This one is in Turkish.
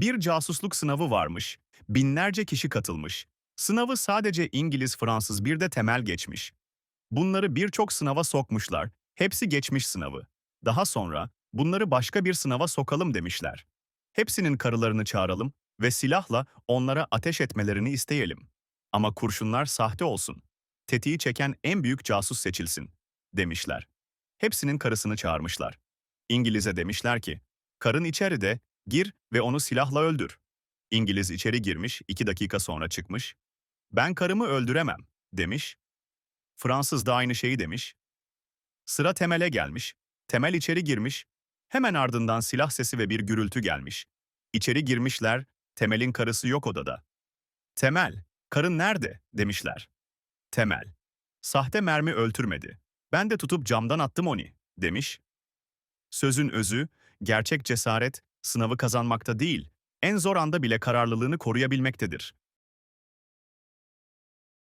Bir casusluk sınavı varmış. Binlerce kişi katılmış. Sınavı sadece İngiliz, Fransız bir de temel geçmiş. Bunları birçok sınava sokmuşlar. Hepsi geçmiş sınavı. Daha sonra bunları başka bir sınava sokalım demişler. Hepsinin karılarını çağıralım ve silahla onlara ateş etmelerini isteyelim. Ama kurşunlar sahte olsun. Tetiği çeken en büyük casus seçilsin, demişler. Hepsinin karısını çağırmışlar. İngiliz'e demişler ki, karın içeride, gir ve onu silahla öldür. İngiliz içeri girmiş, iki dakika sonra çıkmış. Ben karımı öldüremem, demiş. Fransız da aynı şeyi demiş. Sıra Temel'e gelmiş. Temel içeri girmiş. Hemen ardından silah sesi ve bir gürültü gelmiş. İçeri girmişler, Temel'in karısı yok odada. Temel, karın nerede? demişler. Temel, sahte mermi öldürmedi. Ben de tutup camdan attım onu, demiş. Sözün özü, gerçek cesaret, sınavı kazanmakta değil, en zor anda bile kararlılığını koruyabilmektedir.